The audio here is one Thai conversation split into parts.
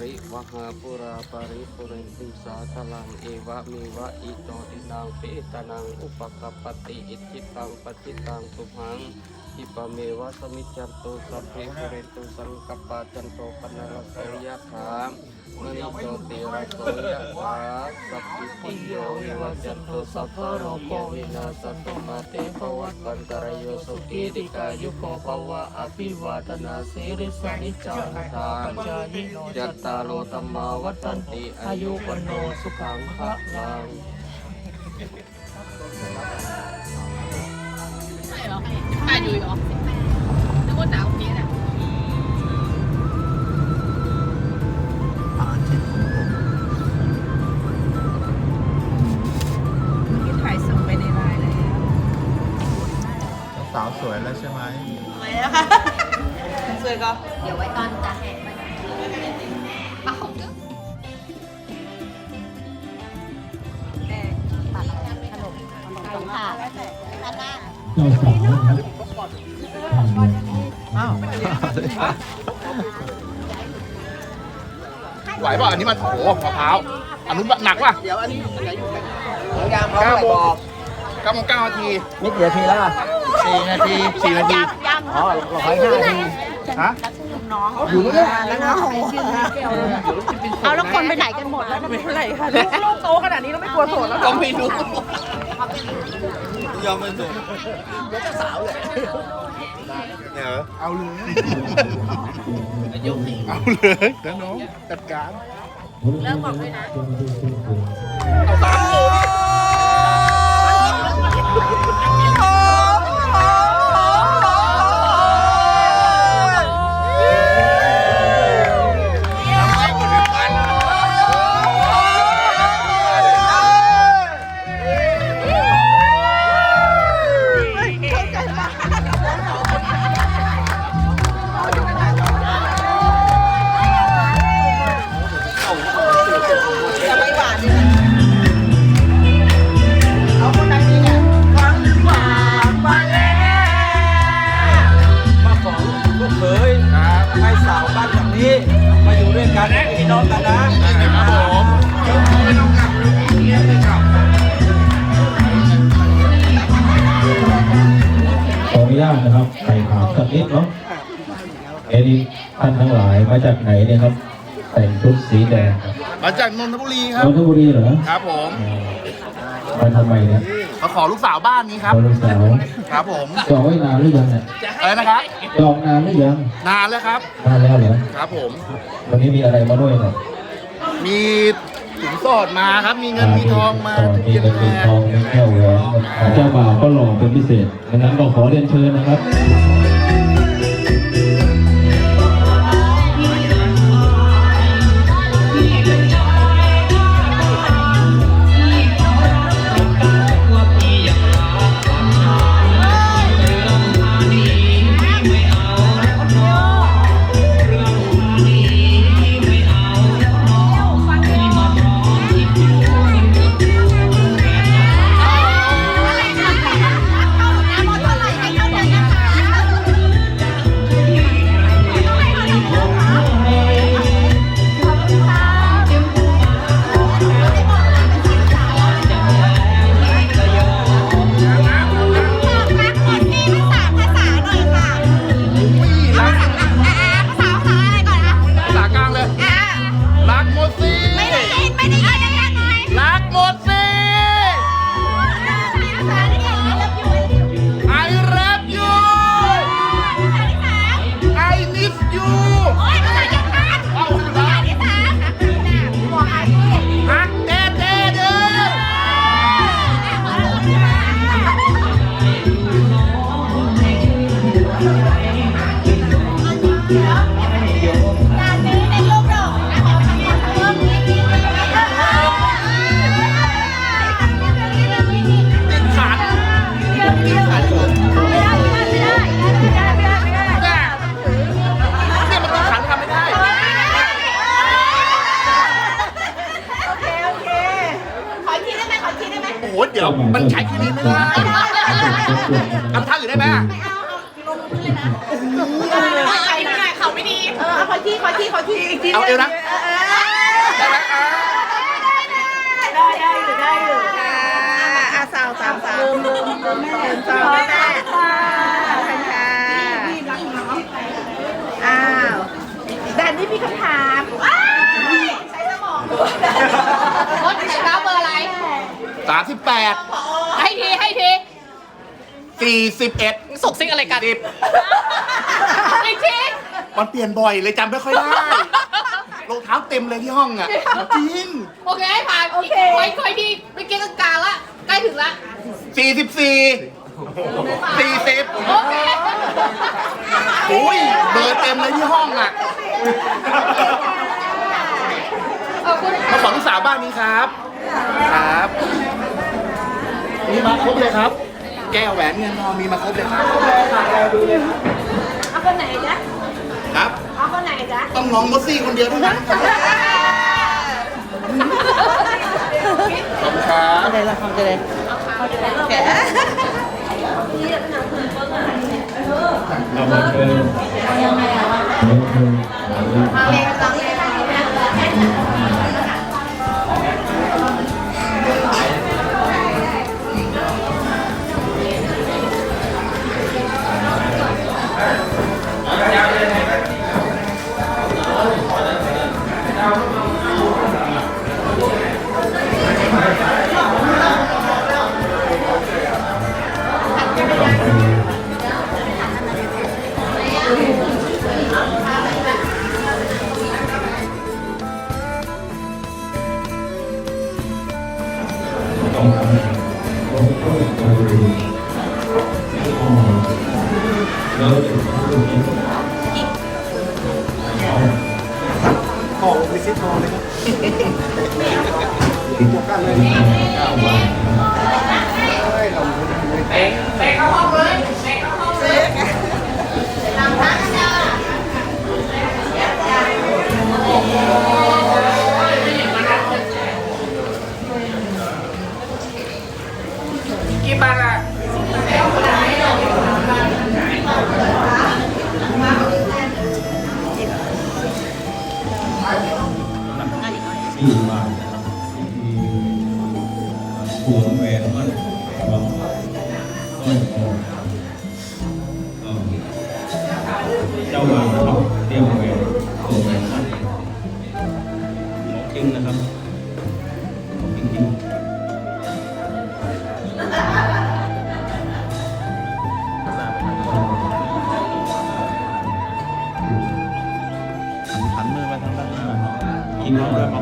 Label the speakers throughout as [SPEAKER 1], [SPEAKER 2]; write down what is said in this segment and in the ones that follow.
[SPEAKER 1] ยะถาวาริวหาปุราปาริปุเรนติสาทลังเอวะเมวะอิโตตินังเปตนังอุปกปปติอิจิตังปฏิตังสุหังอิปเมวะสมิจันตุสัพเพปุเรนตุสังกปาจันโตปนรสยะถาม ณิโตติระโสยะถาสัพพิติโยวิวัจจันตุสัพพะโรโควินาศตุมาเตภวัตวันตรายโยสุขีติกายุโกภวะอภิวาทนาสิริสนิจังทานจัตตารโอธรรมาวัฏันติอายุวโนสุขังภะลัง
[SPEAKER 2] ใช่เหรอตายอยู่เหรอ ว
[SPEAKER 3] สว
[SPEAKER 4] ยแล้วใช่ไหม
[SPEAKER 3] สวยแล้วค่ะสวยก็
[SPEAKER 2] เดี๋ยวไว้ตอนจะแห่ไปเอาของเจ้า
[SPEAKER 5] สองค่ะ
[SPEAKER 4] อ้าวไหวป่ะอันนี้มันโอ้โหมะพร้าวอันนู้นหนักป่ะ
[SPEAKER 6] เดี๋ยวอันนี้ยางเขาไม่บอก
[SPEAKER 4] เก้าโมงเก้านาที
[SPEAKER 6] นี่กี่นาทีแล้วอะ
[SPEAKER 4] สี่นาทีสี่นาที
[SPEAKER 6] อ๋อเราขอห้านาที
[SPEAKER 4] ฮะ
[SPEAKER 6] อยู่นี่
[SPEAKER 3] แล้วน้อง
[SPEAKER 5] เอาแล้วคนไปไหนกันหมดแล้ว
[SPEAKER 3] ไม่เป็นไรค่ะลูกโตขนาดนี้เราไม่กลัวโสดแล้วหร
[SPEAKER 4] ต้
[SPEAKER 3] อ
[SPEAKER 4] องไปดู
[SPEAKER 6] ยอมเป็นสุดเดี๋ยวจะสาวเลย
[SPEAKER 4] เนี่ยเหรอเอาเลยเอาเลยนะน้องจัดการ
[SPEAKER 2] เลิกบอกด้วยนะ
[SPEAKER 6] กันเป็นพี่น้องกันนะครับ
[SPEAKER 4] ผม
[SPEAKER 7] ขออนุญาตนะครับใครถามสักนิดเนาะเอ็นี่ท่านทั้งหลายมาจากไหนเนี่ยครับแต่งชุดสีแดงครับ
[SPEAKER 4] มาจากนนทบุรีครั
[SPEAKER 7] น
[SPEAKER 4] บ
[SPEAKER 7] นทบุรีเหรอ
[SPEAKER 4] ครับผม
[SPEAKER 7] เออมาทำไมเนี่ย
[SPEAKER 4] มาขอลูกสาวบ้านนี้ครับ
[SPEAKER 7] เราลูกสาว
[SPEAKER 4] ครับผม
[SPEAKER 7] จองไว้นานหรือยังเนี่ย
[SPEAKER 4] อะไรนะครับ
[SPEAKER 7] จองนานหรือยัง
[SPEAKER 4] นานแล้วครับ
[SPEAKER 7] นานแล้วเหรอ
[SPEAKER 4] ครับผม
[SPEAKER 7] วันนี้มีอะไรมาด้วยเนี่ย
[SPEAKER 4] มีสินสอดมาครับ มีเงินมีทองมา
[SPEAKER 7] ตอน
[SPEAKER 4] ทุก
[SPEAKER 7] มี
[SPEAKER 4] เย็น
[SPEAKER 7] เงินมี
[SPEAKER 4] มา
[SPEAKER 7] ทองมีแก้วแหวนเจ้าบ่าวก็หล่อเป็นพิเศษดังนั้นก็ขอเรียนเชิญนะครับ
[SPEAKER 4] สาม
[SPEAKER 8] สิ
[SPEAKER 2] บ
[SPEAKER 4] แปด
[SPEAKER 2] ให้ทีให้ที
[SPEAKER 4] สี่สิบเอ็ด
[SPEAKER 2] สกซิกอะไรกัน
[SPEAKER 4] สิบ
[SPEAKER 2] อีกที
[SPEAKER 4] มันเปลี่ยนบ่อยเลยจำไม่ค่อยได้รองเท้าเต็มเลยที่ห้องอะจริง
[SPEAKER 2] โอเคให้ผ่านโอเคค่อยค่อยดีไปเกณฑ์กลางๆละใกล้ถึงละ
[SPEAKER 4] สี่สิบสี่สี่สิบ
[SPEAKER 2] โอเค
[SPEAKER 4] โอ้ยเบอร์เต็มเลยที่ห้องอะ
[SPEAKER 2] ขอบคุณ
[SPEAKER 4] มาสอนลูกสาวบ้านนี้ครับ ครับ มีมาครบเลยครับ แก้วแหวนเงินทองมีมาครบเลยครับ
[SPEAKER 8] เอาคนไหนจ๊ะ
[SPEAKER 4] ครับ
[SPEAKER 8] เอาคนไหนจ๊ะ
[SPEAKER 4] ต้องน้องมอสซี่คนเดียวเท่านั้นครับขอบคุณครับ
[SPEAKER 9] อะไรล่ะของจะเลยแกะ
[SPEAKER 7] เรามาเชิญยังไงอะวะต้อง ออ
[SPEAKER 4] กวิซิตโทรเลยครับ
[SPEAKER 7] ติดกันเลยเก้าวัน
[SPEAKER 4] กี่
[SPEAKER 7] กิ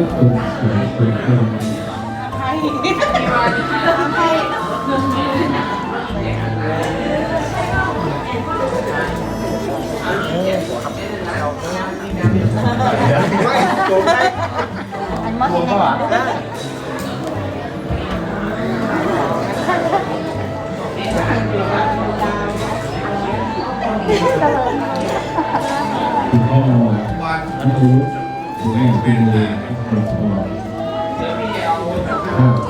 [SPEAKER 7] ทุกคนสวยสวยคนคุณพ่ออนุคุณแม่เป็น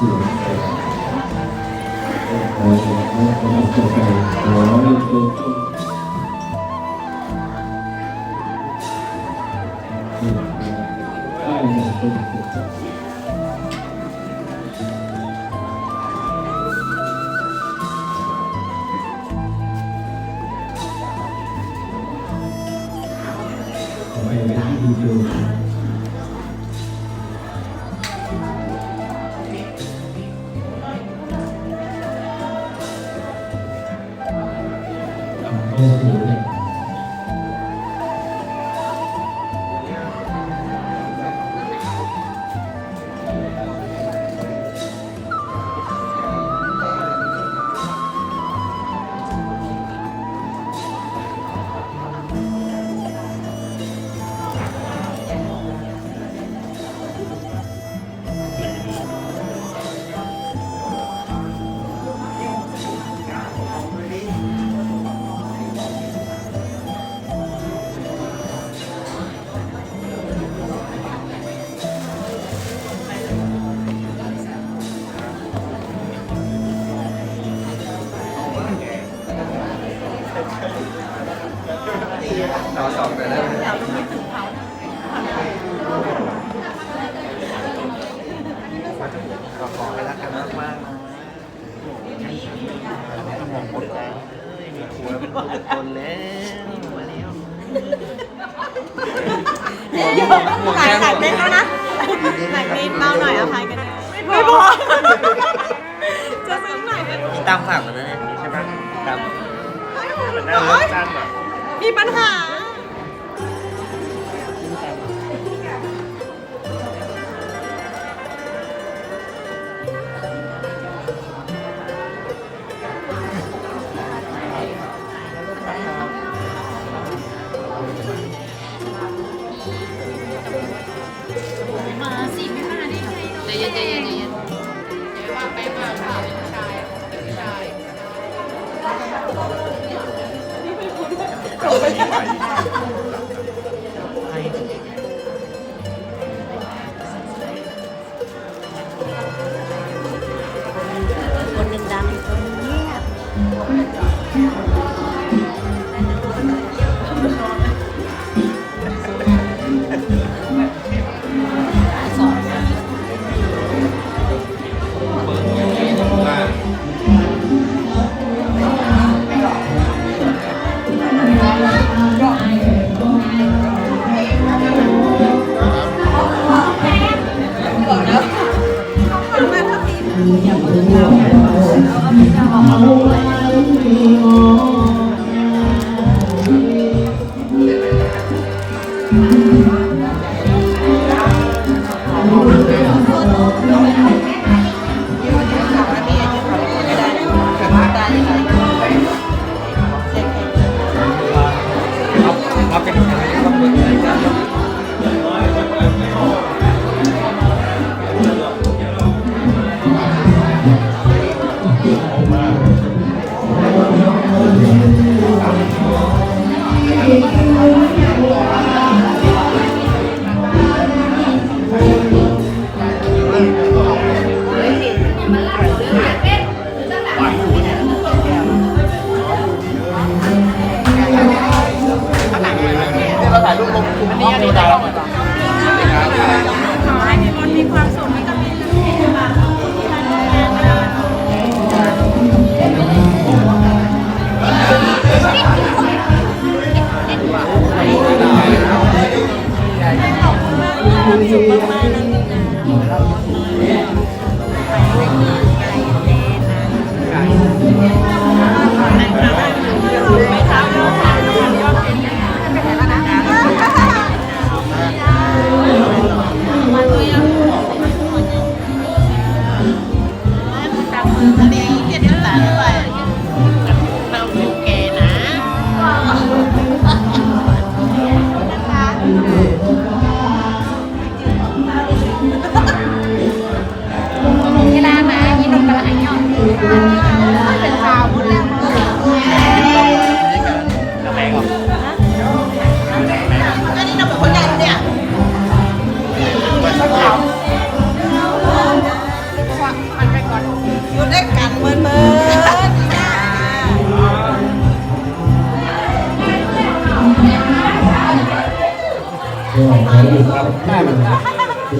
[SPEAKER 7] ล้ว โอ้
[SPEAKER 10] ถ่ายตัดเล่นแล้วนะหนักนิดเบาหน่อยเอาพายกันไม่พอจะซึ้งหน่อยก็
[SPEAKER 11] มีตามฝากมาแล้วเนี่ยใช่ไหมตาม
[SPEAKER 10] มีปัญหา
[SPEAKER 2] มา คน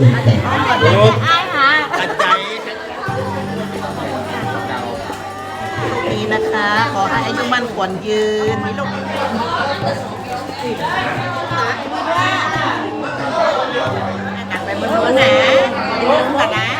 [SPEAKER 2] นี่
[SPEAKER 10] นะคะ ขอให้อายุมั่นขวัญยืนมีลูกกัดไปบนหัวนะ
[SPEAKER 9] ตักนะ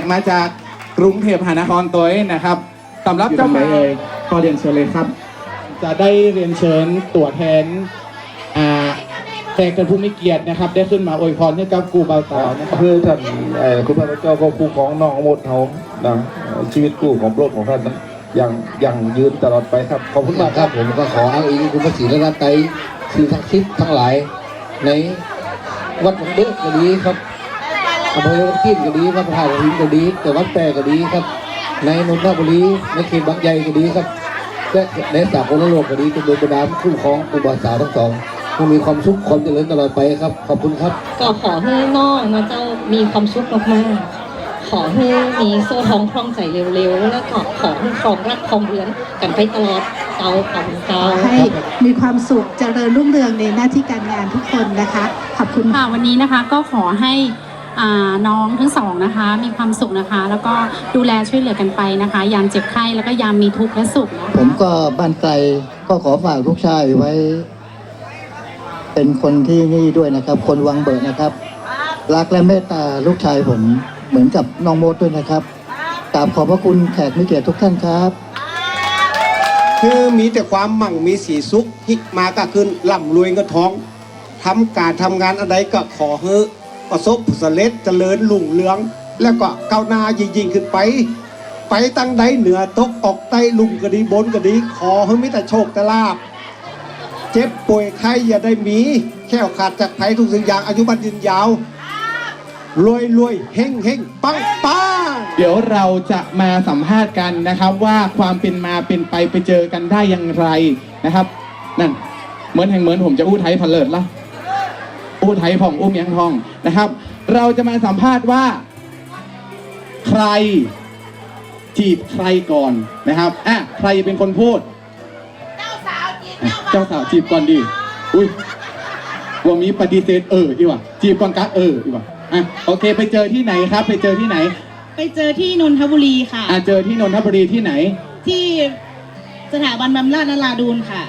[SPEAKER 12] กมาจากกรุงเทพมหานครตัวเองนะครับสำหรับเจ้าไหนเอ่ยก็เรียนเชิญเลยครับ จะได้เรียนเชิญตัวแทนอ่าแขกเป็นผู้มีเกียรตินะครับ ได้ขึ้นมาอวยพรให้กับกูเบาต่อนะครับ
[SPEAKER 13] เพื่อท่านเอ่อคุณพระเจ้าก็คู่ของน้องอมดเขานะชีวิตคู่ของโลกของท่านนั้นยังยังยืนตลอดไปครับ ขอบคุณมากครับ
[SPEAKER 14] ผมก็ขออ้างอิงคุณพระศรีรัตนตรัยสิ่งศักดิ์สิทธิ์ทั้งหลาย ในวัดหลวงเบื้อก็ดีครับ อำเภอขีนก็ดีวัดพระธาตุหินก็ดีแต่วัดแปรก็ดีครับ ในนนทบุรีในเขตบางใหญ่ก็ดีครับและในสากลโลกก็ดีจนโดยประดามคู่ของอุบาสาวทั้งสองให้มีความสุขความเจริญตลอดไปครับ ขอบคุณครับ
[SPEAKER 5] ก็ขอให้น้องนะเจ้ามีความสุขมากๆ ขอให้มีโซ่ทองคล่องใจเร็วๆ แล้วก็ขอให้ครองรักครองเรือนกันไปตลอดเตาขอบคุณเตา
[SPEAKER 15] ให้มีความสุขเจริญรุ่งเรืองในหน้าที่การงานทุกคนนะคะ ขอบคุณ
[SPEAKER 16] ค่ะวันนี้นะคะก็ขอให้อ่า น้องทั้งสองนะคะ มีความสุขนะคะ แล้วก็ดูแลช่วยเหลือกันไปนะคะ ยามเจ็บไข้แล้วก็ยามมีทุกข์และสุขนะคะ
[SPEAKER 14] ผมก็บ้านไกลก็ขอฝากลูกชายไว้ เป็นคนที่นี่ด้วยนะครับ คนวังเบิดนะครับ รักและเมตตาลูกชายผมเหมือนกับน้องโมดด้วยนะครับกราบขอบพระคุณแขกมิเกียรติทุกท่านครับ
[SPEAKER 12] คือมีแต่ความมั่งมีสีสุขฮิกมาก็ขึ้นร่ำรวยเงินทองทำการทำงานอะไรก็ขอเฮอ ประสบผลสำเร็จเจริญรุ่งเรือง แล้วก็ก้าวหน้ายิ่งๆขึ้นไป ไปตั้งใดเหนือตกออกใต้ลุ่มก็ดีบนก็ดีขอให้มีแต่โชคแต่ลาบเจ็บป่วยไข้อย่าได้มี แค่วขาดจากภัยทุกสิ่งอย่างอายุบันยืนยาวรวยรวยเฮงเฮงปังปังเดี๋ยวเราจะมาสัมภาษณ์กันนะครับว่าความเป็นมาเป็นไปไปเจอกันได้อย่างไรนะครับ นั่นเหมือนแห่งเหมือนผมจะอู้ไทยพะเลิดละ อู้ไทยผ่องอุ้มยังทองนะครับ เราจะมาสัมภาษณ์ว่า ใครจีบใครก่อนนะครับอะใครเป็นคนพูด เจ้าสาวจีบเจ้าสาวจีบก่อนดี อุ้ยว่ามีปฏิเสธเอออีกว่ะจีบก่อนกักเอออีกว่ะอะโอเค ไปเจอที่ไหนครับ ไปเจอที่ไหน
[SPEAKER 15] ไปเจอที่นนทบุรีค่ะ
[SPEAKER 12] อะเจอที่นนทบุรีที่ไหน
[SPEAKER 15] ที่
[SPEAKER 3] สถาบันบำราศนราดูนค่ะ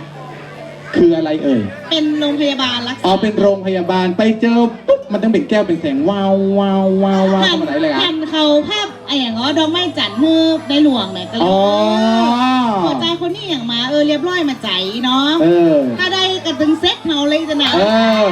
[SPEAKER 12] คืออะไรเอ่ย
[SPEAKER 3] เป็นโรงพยาบาลรักษา
[SPEAKER 12] อ๋อ เป็นโรงพยาบาลไปเจอปุ๊บมันต้องเป็นแก้วเป็นแสงวาววาววาววาว
[SPEAKER 3] หั
[SPEAKER 12] เข้ามาไหนเลยอะ
[SPEAKER 3] หันเขาภาพไอ้อย่างอ๋อดอกไม้จันทร์ฮือในหลวงเนี่ยก็เลย
[SPEAKER 12] อ๋อ
[SPEAKER 3] หัวใจคนนี้อย่างมาเออเรียบร้อยมาใจเนาะ
[SPEAKER 12] เออ
[SPEAKER 3] ถ้าได้กระตึงเซ็ตเมาเลยจะหนาว
[SPEAKER 12] เออ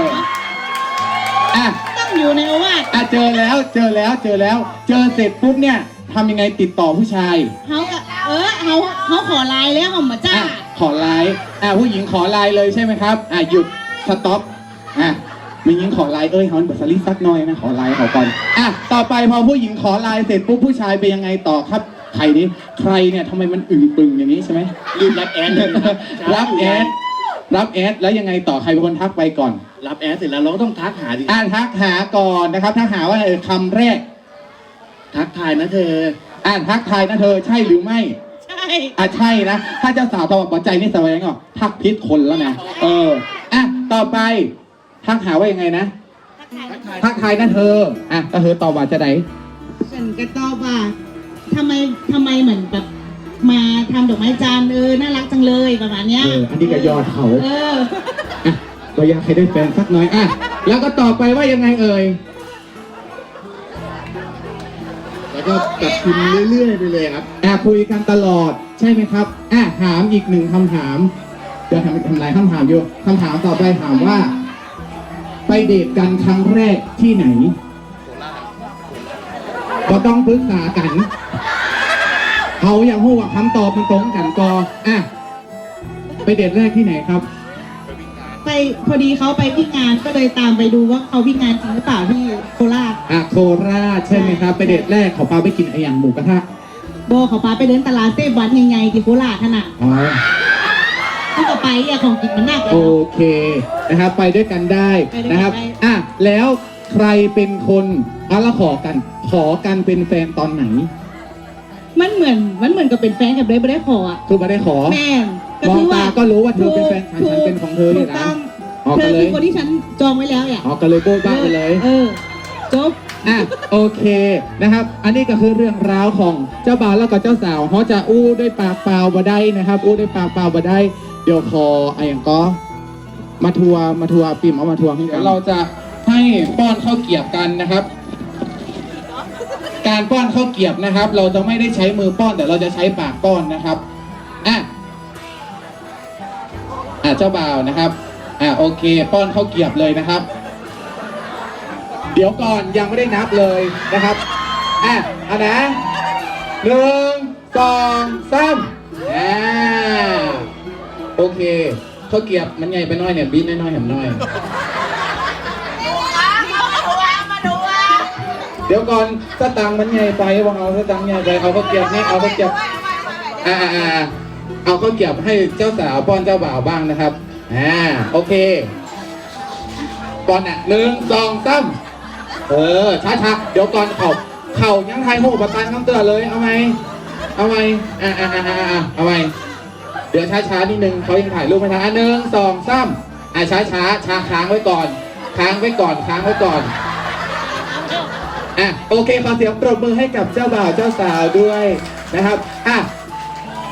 [SPEAKER 12] อะ
[SPEAKER 3] ต้องอยู่ในโอวาท
[SPEAKER 12] อะเจอแล้วเจอแล้วเจอแล้ว เจอเสร็จปุ๊บเนี่ยทำยังไงติดต่อผู้ชาย
[SPEAKER 3] เขาก็เออเขาเขาขอไลน์แล้วเขามาจ้า
[SPEAKER 12] อะ ขอไลน์อะผู้หญิงขอไลน์เลยใช่ไหมครับ อะหยุดสต็อปอะมีหญิงขอไลน์เอ้ยฮอนบัสลิสักหน่อยนะขอไลน์เขาก่อนอะต่อไปพอผู้หญิงขอไลน์เสร็จปุ๊บผู้ชายเป็นยังไงต่อครับใครนี่ใครเนี่ยทำไมมันอึ่งปึงอย่างนี้ใช่ไหมรีบรับแอดรับแอดรับแอดแล้วยังไงต่อใครเป็นคนทักไปก่อน
[SPEAKER 6] รับแอดเสร็จแล้วเราก็ต้องทักหาดิ
[SPEAKER 12] อ่านทักหาก่อนนะครับทักหาว่าเออคำแรก
[SPEAKER 6] ทักทายนะเธอ
[SPEAKER 12] อ่านทักทายนะเธอ ใช่หรือไม่
[SPEAKER 3] ใช่
[SPEAKER 12] อะใช่นะ ถ้าเจ้าสาวตอบปัจจัยนี่แสดงว่าทักพิษคนแล้วนะเอออะต่อไปทักหาว่ายังไงนะทักทายนะเธออะก็เธอตอบว่าจะไหน
[SPEAKER 3] ฉันก็ตอบว่าทำไมทำไมเหมือนแบบมาทำดอกไม้จันทร์เออน่ารักจังเลยประมาณเนี้ย
[SPEAKER 12] เอออันนี้ก็ยอดเขา
[SPEAKER 3] เออ
[SPEAKER 12] ก็อยากให้ได้แฟนสักหน่อยอะแล้วก็ต่อไปว่ายังไงเอ่ย
[SPEAKER 6] แล้วก็แบบพิมพ์เรื่อยๆไปเลยครับ แอะ
[SPEAKER 12] คุยกันตลอดใช่ไหมครับอะถามอีกหนึ่งคำถาม เดี๋ยวทำทำลายคำถามอยู่คำถามต่อไปถามว่า ไปเดทกันครั้งแรกที่ไหนก็ต้องปรึกษากัน เขาอยากรู้ว่าคำตอบมันตรงกันก็อะไปเดทแรกที่ไหนครับ
[SPEAKER 3] ไปพอดีเขาไปวิ่งงานก็เลยตามไปดูว่าเขาวิ่งงานจริงหรือเปล่าที่โคราช
[SPEAKER 12] อะโคราชใช่ไหมครับไปเดทแรกขอปาไปกินไออย่างหมูกระทะ
[SPEAKER 3] โบเขาพาไปเดินตลาดเซฟวันใหญ่ๆที่โคราชขนาด
[SPEAKER 12] อ๋อ
[SPEAKER 3] ที่ก็ไปอะของกินมันหนักเลย
[SPEAKER 12] โอ
[SPEAKER 3] เนาะ
[SPEAKER 12] เคนะครับไปด้วยกันได้
[SPEAKER 3] ไปด้วยกัน
[SPEAKER 12] นะครับ
[SPEAKER 3] ได้
[SPEAKER 12] อะแล้วใครเป็นคนเอาละขอกันขอกันเป็นแฟนตอนไหน
[SPEAKER 3] มันเหมือนมันเหมือนกับเป็นแฟนกับเลยไม่ได้ขออะ
[SPEAKER 12] คือมาได้ขอ
[SPEAKER 3] แม่ ง
[SPEAKER 12] มอง
[SPEAKER 3] คื
[SPEAKER 12] ตาก็รู้ว่าเธอเป็นแฟนฉันฉันเป็นของเธอ
[SPEAKER 3] ถู
[SPEAKER 12] นี่
[SPEAKER 3] ก
[SPEAKER 12] นะ
[SPEAKER 3] ต้อง
[SPEAKER 12] ออก
[SPEAKER 3] เธ
[SPEAKER 12] กั
[SPEAKER 3] อน
[SPEAKER 12] เล
[SPEAKER 3] คือยคนที่ฉันจองไว้แล้วเนี่ย
[SPEAKER 12] ออกกันเลยโบ๊ะบ้าไปเลย
[SPEAKER 3] เออจบ
[SPEAKER 12] อะโอเคนะครับ อันนี้ก็คือเรื่องราวของเจ้าบ่าวแล้วก็เจ้าสาวเขาจะอู้ด้วยปากเปล่าบ่ได้นะครับ อู้ด้วยปากเปล่าบ่ได้ เดี๋ยวคอไอ้อย่างก็มาทัวร์มาทัวร์ปิ่มเอามาทัวร์ให้กันเราจะให้ป้อนข้าวเกรียบกันนะครับ การป้อนข้าวเกรียบนะครับ เราจะไม่ได้ใช้มือป้อนแต่เราจะใช้ปากป้อนนะครับอะอะ เจ้าบ่าวนะครับ อะโอเค ป้อนข้าวเกียบเลยนะครับ เดี๋ยวก่อนยังไม่ได้นับเลยนะครับ อะเอานะหนึ่งสองสามอ่าโอเคข้าวเกียบมันใหญ่ไปหน้อยเนี่ยบีนน้อยๆแหมน้อย เดี๋ยวก่อนสตังค์มันใหญ่ไปว่าเอาสตังค์ใหญ่ไปเอาข้าวเกียบนี่เอาข้าวเกียบ อ่าอ่าอ่า เอาข้าวเกรียบให้เจ้าสาวป้อนเจ้าบ่าวบ้างนะครับอ่าโอเคป้อนอะหนึ่งสองสามเออช้าช้าๆเดี๋ยวก่อนเข่าเข่ายังไทยหูประตันคำเตือนเลยเอาไหมเอาไหมอ่าอ่าอ่าอ่าเอาไหมเดี๋ยวช้าช้าๆนิดนึงเขายังถ่ายรูปไม่ทันอะหนึ่งสองสามอะช้าช้าๆช้าค้างไว้ก่อน ค้างไว้ก่อนค้างไว้ก่อนอะโอเคขอเสียงปรบมือให้กับเจ้าบ่าวเจ้าสาวด้วยนะครับอะ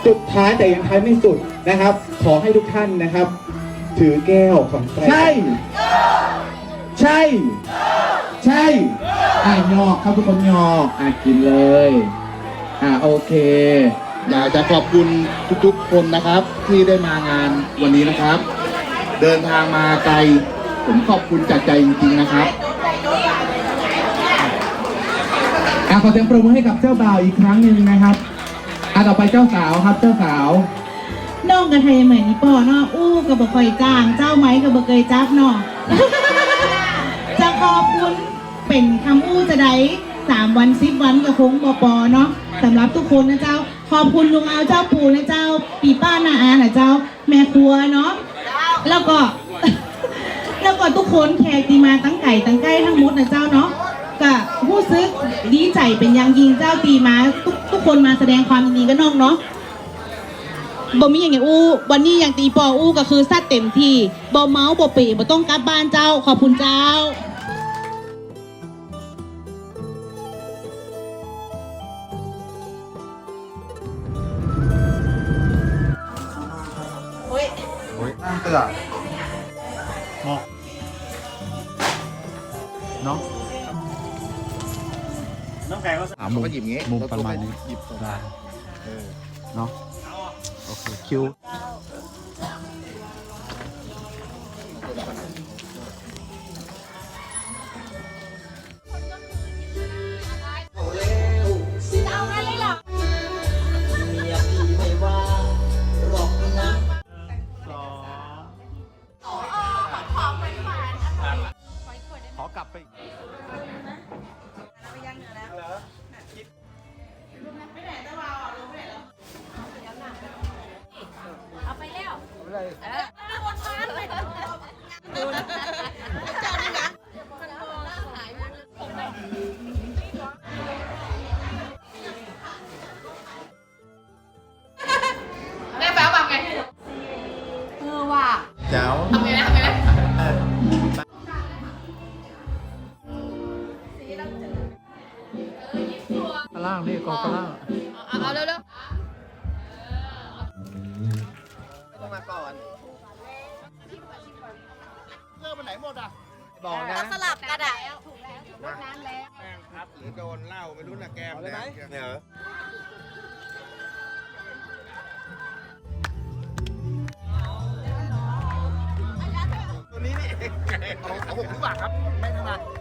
[SPEAKER 12] สุดท้ายแต่ยังท้ายไม่สุดนะครับ ขอให้ทุกท่านนะครับ ถือแก้วของใครใช่ ใช่ ใช่อะยอกครับทุกคนยอกอะกินเลย อะโอเค
[SPEAKER 6] อยากจะขอบคุณทุกๆคนนะครับ ที่ได้มางานวันนี้นะครับ เดินทางมาไกล ผมขอบคุณจากใจจริงๆนะครับ
[SPEAKER 12] อะขอเสียงปรบมือให้กับเจ้าบ่าวอีกครั้งหนึ่งนะครับ อะต่อไปเจ้าสาวครับเจ้าสาว
[SPEAKER 3] น้องกับไทยเหมือนนี่ป่อเนาะอู้กับบ่คอยจ้าง เจ้าไม้กับบ่เคยจับเนาะจะขอบคุณเป็นคำอู้จะได้สามวันสิบวันกับคงบปอเนาะสำหรับทุกคนนะเจ้า ขอบคุณลุงเอาเจ้าปู่นะเจ้า ปีป้านาอานะเจ้า แม่ครัวเนาะแล้วก็ แล้วก็ทุกคนแขกที่มาตั้งไก่ตั้งใกล้ทั้งหมดนะเจ้าเนาะ ก็ผู้ซื้อดีใจเป็นอย่างยิ่งเจ้าตีมาทุกทุกคนมาแสดงความยินดีกับน้องเนาะบ่มีอย่างไงอู้วันนี้อย่างตีปออู้ก็คือซัดเต็มที่บ่เมาบ่เป๋บ่ต้องกลับบ้านเจ้าขอบคุณเจ้า
[SPEAKER 17] มุมมุมประมาณนี้
[SPEAKER 4] เนาะ
[SPEAKER 17] โอเคคิว
[SPEAKER 18] หรือ
[SPEAKER 4] โดนเหล้าไม่รู้นะแก้มแดงเนี่ยเหรอตัวนี้นี่เอาหกลูกบาทครับ ไม่ธรรมดา